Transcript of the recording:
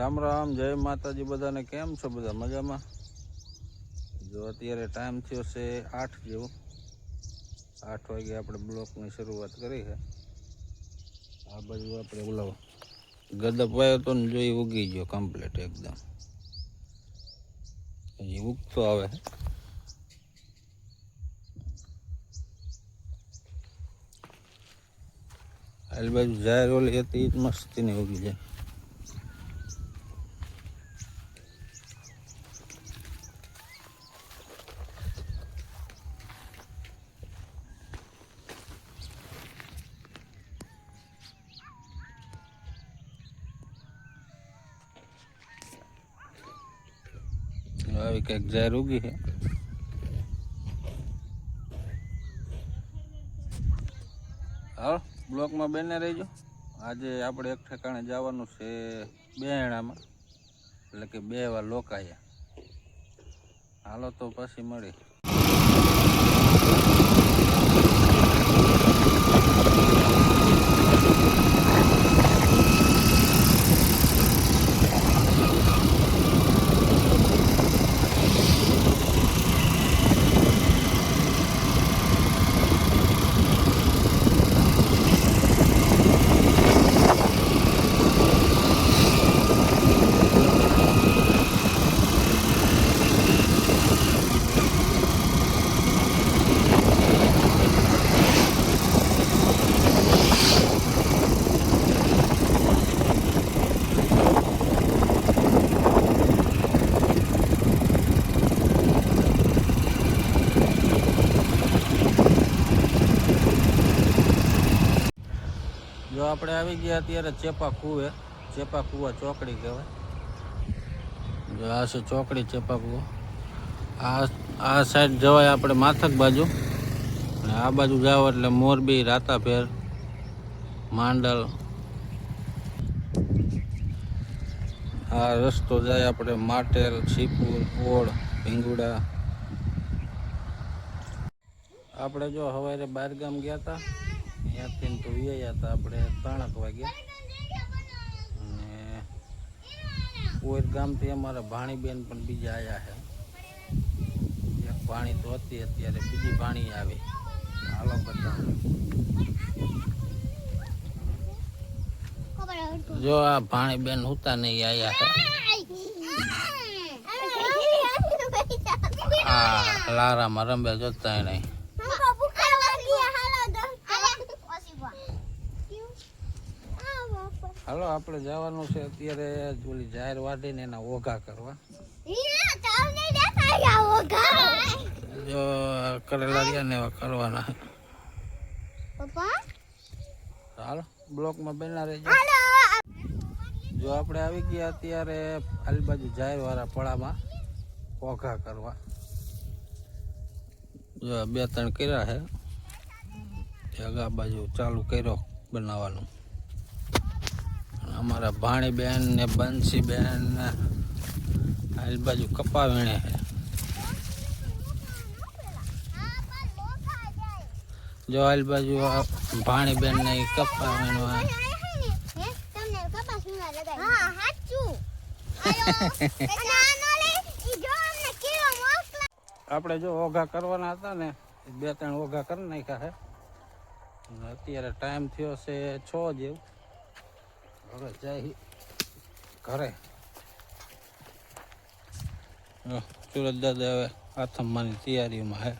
રામ રામ, જય માતાજી, બધાને કેમ છો? બધા મજામાં? જો અત્યારે ટાઈમ થયો છે આઠ જેવું. આઠ વાગે આપણે બ્લોકની શરૂઆત કરી છે. આ બાજુ આપણે ઓલો ગદપ વાયો તો ને જોઈ ઉગી ગયો કમ્પ્લીટ એકદમ. હજી ઉગતો આવે. છે આલ બાજુ જાહેર ઓલી હતી ઈ જ મસ્તીની ઉગી જાય. આવી કંઈક જાહેર ઉગી છે. હાલો, બ્લોકમાં બેને રહીજો. આજે આપણે એક ઠેકાણે જવાનું છે બેણામાં એટલે કે બે વાર લોકાયા. હાલો તો પછી મળી જો આપણે આવી ગયા અત્યારે ચેપા કુવે, ચેપા કુવા ચોકડી કહેવાય. જો આ છે ચોકડી ચેપા કુવો. આ આ સાઈડ જવાય આપણે માથક બાજુ. અને આ બાજુ જાઓ એટલે મોરબી, રાતાભેર, માંડલ. આ રસ્તો જાય આપણે માટેલ, શીપુર, ઓળ, ભીંગુડા. આપણે જો સવારે બહાર ગામ ગયા હતા ત્યાંથી તો વ્યાયા હતા આપણે ત્રણક વાગ્યા. અને કોઈ ગામથી અમારા ભાણીબેન પણ બીજા આવ્યા છે એક ભાણી તો હતી અત્યારે બીજી ભાણી આવે. હાલો બધા જો આ ભાણીબેન હુતા નહીં આવ્યા છે આ લારામાં રમ્યા જોતા નહીં હાલો આપણે જવાનું છે અત્યારે ઓલી જાહેર વાડીને એના ઓઘા કરવા. જો કરેલા રહ્યા ને એવા કરવાના. હાલો બ્લોકમાં બેના રહેજો. જો આપણે આવી ગયા અત્યારે આલી જાહેર વાળા પડામાં ઓઘા કરવા. જો બે ત્રણ કર્યા છે આગા બાજુ ચાલુ કર્યો બનાવવાનું. અમારા ભાણીબેન ને બંસીબેન ને બાજુ કપા વીણે છે. જો આ બાજુ ભાણીબેન ને કપા વીણવા આપણે જો ઓઘા કરવાના હતા ને, બે ત્રણ ઓઘા કરી નાખ્યા છે. અત્યારે ટાઈમ થયો છે છ જેવું. હવે જાય ઘરે. સુરત દાદા હવે આથમવાની તૈયારીમાં હે.